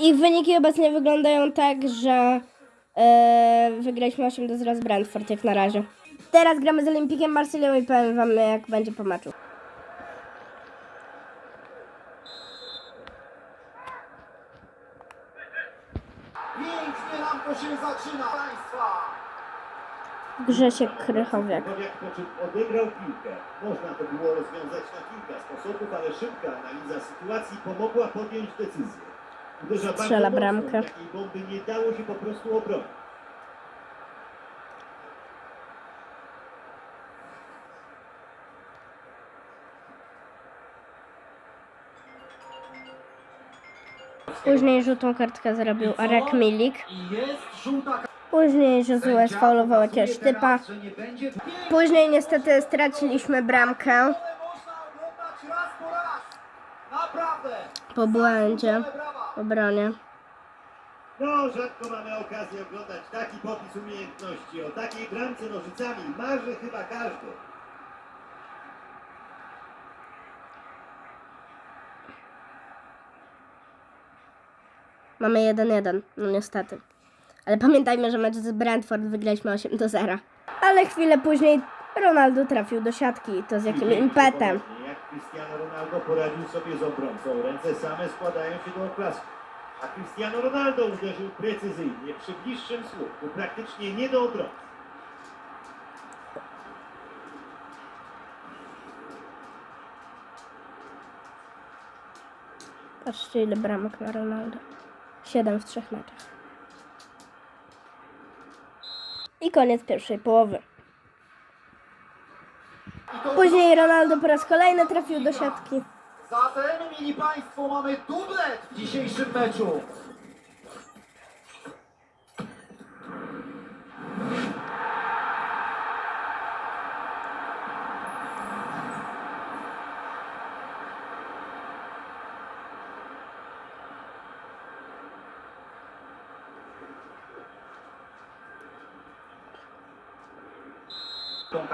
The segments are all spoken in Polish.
Ich wyniki obecnie wyglądają tak, że e, wygraliśmy 8 do 0 z Brentford jak na razie. Teraz gramy z Olimpikiem Marsylią i powiem wam jak będzie po meczu. Pięknie nam to się zaczyna, Państwa! Grzesiek Krychowiak. Czym odegrał piłkę. Można to było rozwiązać na kilka sposobów, ale szybka analiza sytuacji pomogła podjąć decyzję. Strzela bramkę. Nie dało się po prostu obronić. Później żółtą kartkę zrobił Arek Milik. Później Josue sfaulował jakiegoś typa. Później niestety straciliśmy bramkę po błędzie obronie. No, rzadko mamy okazję oglądać taki popis umiejętności. O takiej bramce nożycami marzy chyba każdy. Mamy 1-1, no niestety. Ale pamiętajmy, że mecz z Brentford wygraliśmy 8 do 0. Ale chwilę później Ronaldo trafił do siatki i to z jakim impetem. Cristiano Ronaldo poradził sobie z obrońcą. Ręce same składają się do oklasku. A Cristiano Ronaldo uderzył precyzyjnie przy bliższym słupku, praktycznie nie do obrony. Patrzcie ile bramek ma Ronaldo. 7 w trzech meczach. I koniec pierwszej połowy. Później Ronaldo po raz kolejny trafił do siatki. Zatem, mili Państwo, mamy dublet w dzisiejszym meczu.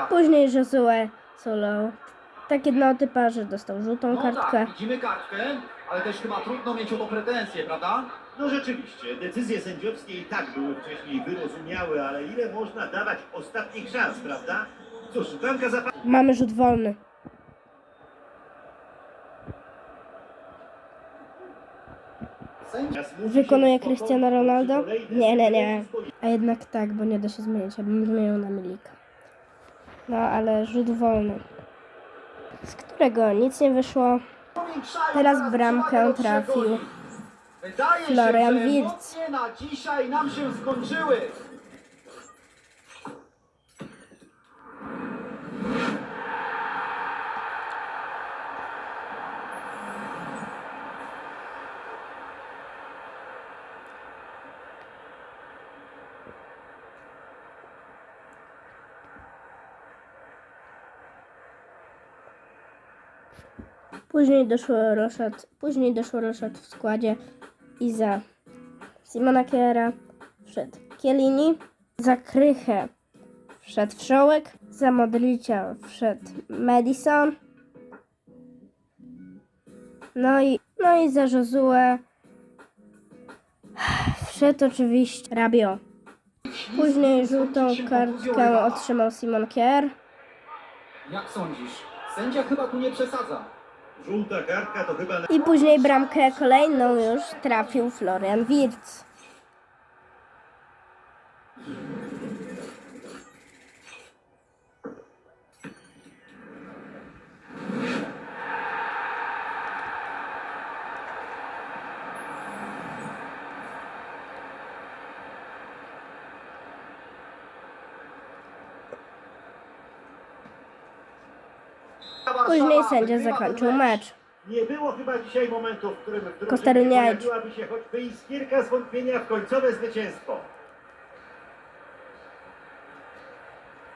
Później Josue solo. Tak jedno typa, że dostał żółtą No kartkę. tak, widzimy kartkę, ale też chyba trudno mieć o to pretensje, prawda? No rzeczywiście, decyzje sędziowskie i tak były wcześniej wyrozumiałe, ale ile można dawać ostatnich szans, prawda? Cóż, bramka zapadła. Mamy rzut wolny. Sędzia Wykonuje Cristiano Ronaldo? Nie, nie, nie. A jednak tak, bo nie da się zmienić. Ja bym zmienił na Milika. No, ale rzut wolny. Z którego nic nie wyszło. Teraz bramkę trafił Florian się, że Wirtz. emocje na dzisiaj nam się skończyły. Później doszło Roszad, później doszło Roszad w składzie i za Simona Kiera wszedł Kielini, za Krychę wszedł Wszołek, za Modricia wszedł Madison, no i, no i za Josue wszedł oczywiście Rabio. Później żółtą kartkę otrzymał Simon Kier. Jak sądzisz? Sędzia chyba tu nie przesadza. Żółta kartka to chyba... I później bramkę kolejną już trafił Florian Wirtz. Później sędzia zakończył mecz. Nie było chyba dzisiaj momentu, w którym w drużynie pojawiłaby się choćby iskierka zwątpienia w końcowe zwycięstwo.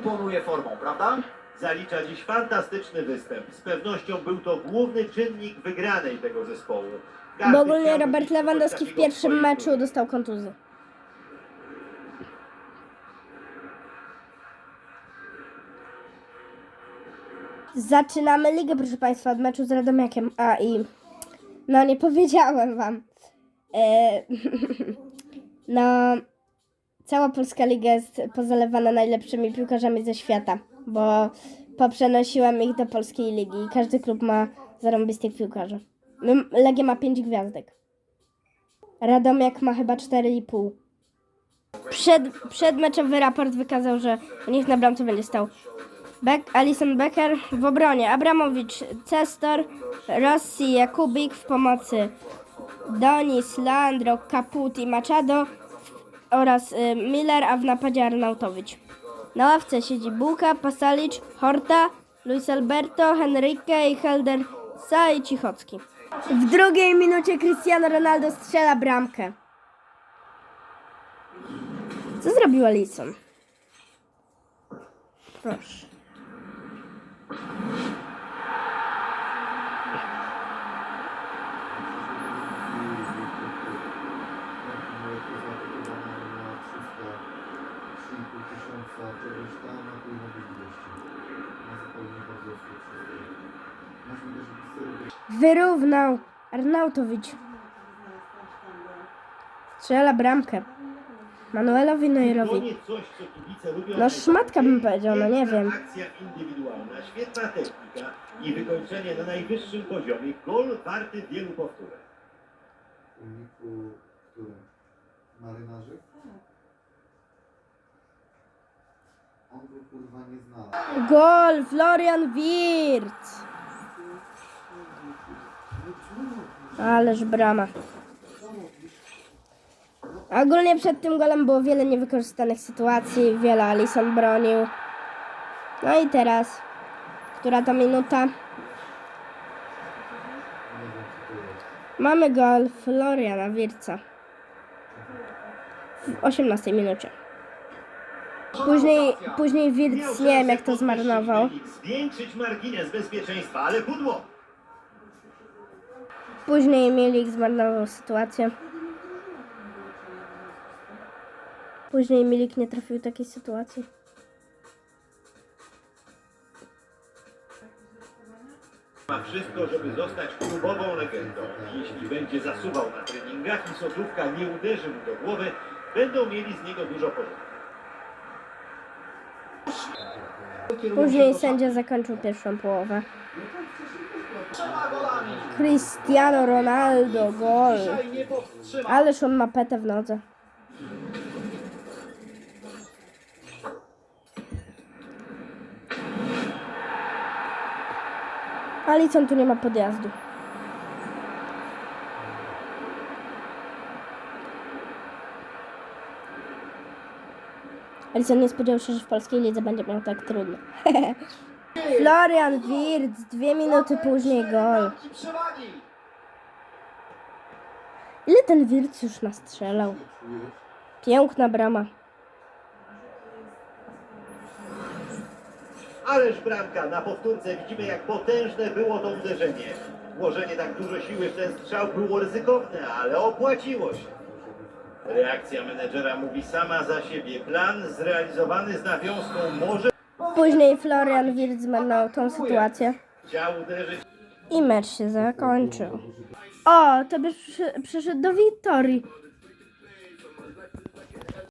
Imponuje formą, prawda? Zalicza dziś fantastyczny występ. Z pewnością był to główny czynnik wygranej tego zespołu. Bo ogólnie Robert Lewandowski w pierwszym meczu dostał kontuzję. Zaczynamy ligę, proszę Państwa, od meczu z Radomiakiem. A i no nie powiedziałem Wam. E, no, cała polska liga jest pozalewana najlepszymi piłkarzami ze świata, bo poprzenosiłam ich do polskiej ligi i każdy klub ma zarąbistych piłkarzy. Legia ma 5 gwiazdek. Radomiak ma chyba 4,5. Przed, przedmeczowy raport wykazał, że u nich na bramce będzie stał Beck, Alison Becker w obronie, Abramowicz, Cestor, Rossi, Jakubik w pomocy, Donis, Landro, Caputi, Machado oraz y, Miller, a w napadzie Arnautowicz. Na ławce siedzi Bułka, Pasalic, Horta, Luis Alberto, Henrique i Helder Sa i Cichocki. W drugiej minucie Cristiano Ronaldo strzela bramkę. Co zrobił Alison? Proszę. Czegoś tam, a tu na ilości. Na zupełnie bardzo też Wyrównał Arnautowicz. Strzela bramkę. Manuelowi To Neuerowi. nie coś, co kibice lubią. No, szmatka bym powiedział, no nie wiem. Akcja indywidualna, świetna technika i wykończenie na najwyższym poziomie. Gol warty wielu powtórek. w uniku, którym? Marynarzy? Gol Florian Wirtz. Ależ brama. Ogólnie przed tym golem było wiele niewykorzystanych sytuacji, wiele Alison bronił. No i teraz, która to minuta? Mamy gol Floriana Wirca w 18 minucie. Później, później Wirc, nie wiem jak to zmarnował. Zwiększyć margines bezpieczeństwa, ale pudło. Później Milik zmarnował sytuację. Później Milik nie trafił takiej sytuacji. Ma wszystko, żeby zostać klubową legendą. Jeśli będzie zasuwał na treningach i sodówka nie uderzy mu do głowy, będą mieli z niego dużo pożytku. Później sędzia zakończył pierwszą połowę. Cristiano Ronaldo, gol. Ależ on ma petę w nodze. Alicon tu nie ma podjazdu. Alicon nie spodziewał się, że w polskiej lidze będzie miał tak trudno. Florian Wirtz, dwie minuty później gol. Ile ten Wirtz już nastrzelał? Piękna brama. Ależ bramka, na powtórce widzimy jak potężne było to uderzenie. Włożenie tak dużo siły w ten strzał było ryzykowne, ale opłaciło się. Reakcja menedżera mówi sama za siebie. Plan zrealizowany z nawiązką może Później Florian Wirtz zmarnował tą sytuację. chciał uderzyć I mecz się zakończył. O, to byś przy, przyszedł do Wiktorii.